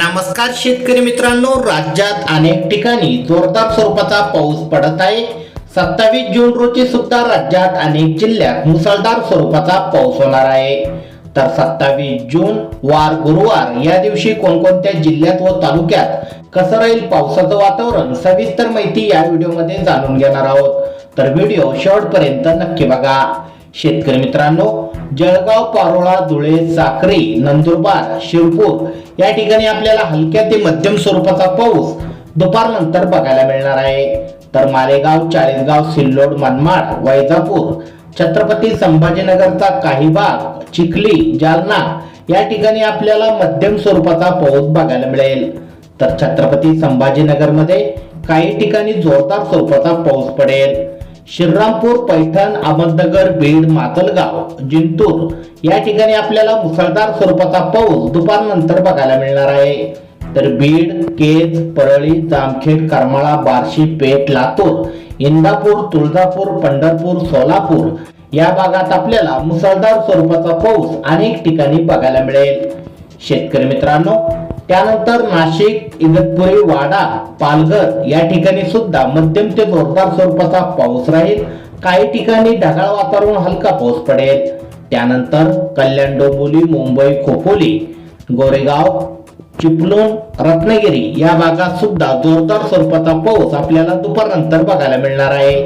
नमस्कार शेतकरी मित्रांनो राज्यात अनेक ठिकाणी जोरदार स्वरूपाचा पाऊस पडत आहे. सत्तावीस जून रोजी सुद्धा राज्यात अनेक जिल्ह्यात मुसळधार स्वरूपाचा पाऊस होणार आहे. तर सत्तावीस जून वार गुरुवार या दिवशी कोणकोणत्या जिल्ह्यात व तालुक्यात कसं राहील पावसाचं वातावरण सविस्तर माहिती या व्हिडिओमध्ये जाणून घेणार आहोत. तर व्हिडिओ शेवटपर्यंत नक्की बघा. शेतकरी मित्रांनो जळगाव पारोळा धुळे साक्री नंदुरबार शिरपूर या ठिकाणी आपल्याला हलक्या ते मध्यम स्वरूपाचा पाऊस दुपारनंतर बघायला मिळणार आहे. तर मालेगाव चाळीसगाव सिल्लोड मनमाड वैजापूर छत्रपती संभाजीनगरचा काही भाग चिखली जालना या ठिकाणी आपल्याला मध्यम स्वरूपाचा पाऊस बघायला मिळेल. तर छत्रपती संभाजीनगरमध्ये काही ठिकाणी जोरदार स्वरूपाचा पाऊस पडेल. श्रीरामपूर पैठण अहमदनगर बीड मातलगाव जिंतूर या ठिकाणी आपल्याला मुसळधार स्वरूपाचा पाऊस दुपारनंतर बघायला मिळणार आहे. तर बीड केज परळी जामखेड करमाळा बार्शी पेठ लातूर इंदापूर तुळजापूर पंढरपूर सोलापूर या भागात आपल्याला मुसळधार स्वरूपाचा पाऊस अनेक ठिकाणी बघायला मिळेल. शेतकरी मित्रांनो त्यानंतर नाशिक इगतपुरी वाडा पालघर या ठिकाणी सुद्धा मध्यम ते जोरदार स्वरूपाचा पाऊस राहील. काही ठिकाणी ढगाळ वातावरण हलका पाऊस पडेल. त्यानंतर कल्याण डोंबिवली मुंबई खोपोली गोरेगाव चिपळूण रत्नागिरी या भागात सुद्धा जोरदार स्वरूपाचा पाऊस आपल्याला दुपारनंतर बघायला मिळणार आहे.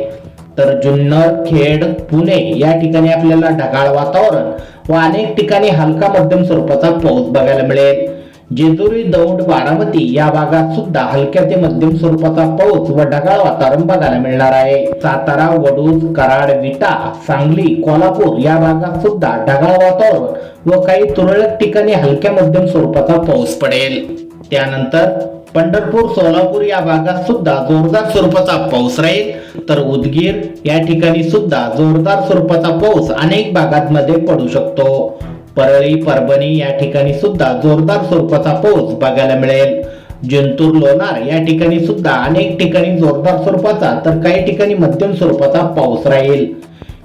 तर जुन्नर खेड पुणे या ठिकाणी आपल्याला ढगाळ वातावरण व अनेक ठिकाणी हलका मध्यम स्वरूपाचा पाऊस बघायला मिळेल. जेजुरी दौंड बारामती या भागात सुद्धा हलक्या ते मध्यम स्वरूपाचा पाऊस व ढगाळ वातावरण बघायला मिळणार आहे. सातारा वडूज कराड विटा सांगली कोल्हापूर या भागात सुद्धा ढगाळ वातावरण व काही तुरळक ठिकाणी हलक्या मध्यम स्वरूपाचा पाऊस पडेल. त्यानंतर पंढरपूर सोलापूर या भागात सुद्धा जोरदार स्वरूपाचा पाऊस राहील. तर उदगीर या ठिकाणी सुद्धा जोरदार स्वरूपाचा पाऊस अनेक भागांमध्ये पडू शकतो. परळी परभणी या ठिकाणी सुद्धा जोरदार स्वरूपाचा पाऊस बघायला मिळेल. जिंतूर लोणार या ठिकाणी सुद्धा अनेक ठिकाणी जोरदार स्वरूपाचा तर काही ठिकाणी मध्यम स्वरूपाचा पाऊस राहील.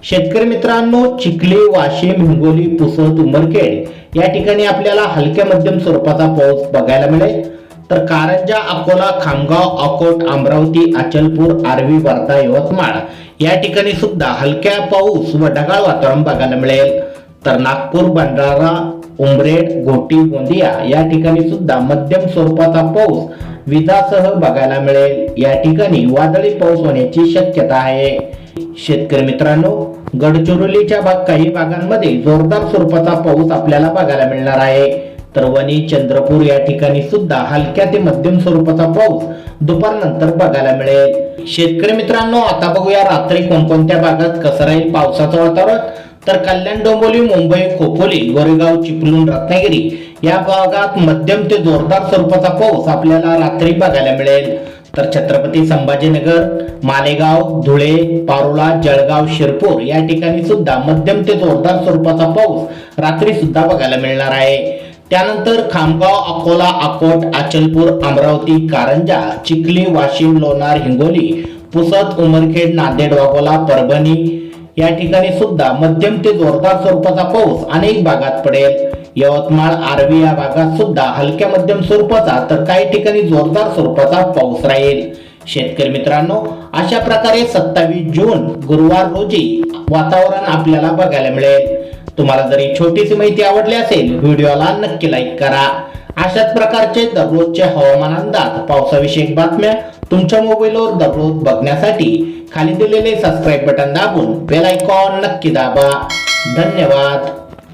शेतकरी मित्रांनो चिखली वाशिम हिंगोली पुसद उमरखेड या ठिकाणी आपल्याला हलक्या मध्यम स्वरूपाचा पाऊस बघायला मिळेल. तर कारंजा अकोला खामगाव अकोट अमरावती अचलपूर आर्वी वर्धा यवतमाळ या ठिकाणी सुद्धा हलक्या पाऊस व ढगाळ वातावरण बघायला मिळेल. तर नागपूर भंडारा उमरेड घोटी गोंदिया या ठिकाणी सुद्धा मध्यम स्वरूपाचा पाऊस विजासह बघायला मिळेल. या ठिकाणी वादळी पाऊस होण्याची शक्यता आहे. शेतकरी मित्रांनो गडचिरोलीच्या भाग काही भागांमध्ये जोरदार स्वरूपाचा पाऊस आपल्याला बघायला मिळणार आहे. तर वणी चंद्रपूर या ठिकाणी सुद्धा हलक्या ते मध्यम स्वरूपाचा पाऊस दुपारनंतर बघायला मिळेल. शेतकरी मित्रांनो आता बघूया रात्री कोणकोणत्या भागात कसं राहील पावसाचं वातावरण. तर कल्याण डोंबोली मुंबई खोपोली गोरेगाव चिपळूण रत्नागिरी या भागात मध्यम ते जोरदार स्वरूपाचा पाऊस आपल्याला रात्री बघायला मिळेल. तर छत्रपती संभाजीनगर मालेगाव धुळे पारोळा जळगाव शिरपूर या ठिकाणी सुद्धा मध्यम ते जोरदार स्वरूपाचा पाऊस रात्री सुद्धा बघायला मिळणार आहे. त्यानंतर खामगाव अकोला अकोट अचलपूर अमरावती कारंजा चिखली वाशिम लोणार हिंगोली पुसद उमरखेड नांदेड वाघोला परभणी या ठिकाणी सुद्धा मध्यम ते जोरदार स्वरूपाचा पाऊस अनेक भागात पडेल. यवतमाळ आर्वी या भागात सुद्धा हलक्या मध्यम स्वरूपाचा तर काही ठिकाणी जोरदार स्वरूपाचा पाऊस राहील. शेतकरी मित्रांनो अशा प्रकारे सत्तावीस जून गुरुवार रोजी वातावरण आपल्याला बघायला मिळेल. तुम्हाला जर ही छोटीशी माहिती आवडली असेल व्हिडिओला नक्की लाईक करा. अशाच प्रकारचे दररोजचे हवामान अंदाज पावसाविषयक बातम्या तुमच्या मोबाईलवर दररोज बघण्यासाठी खाली दिलेले सबस्क्राईब बटन दाबून बेल आयकॉन नक्की दाबा. धन्यवाद.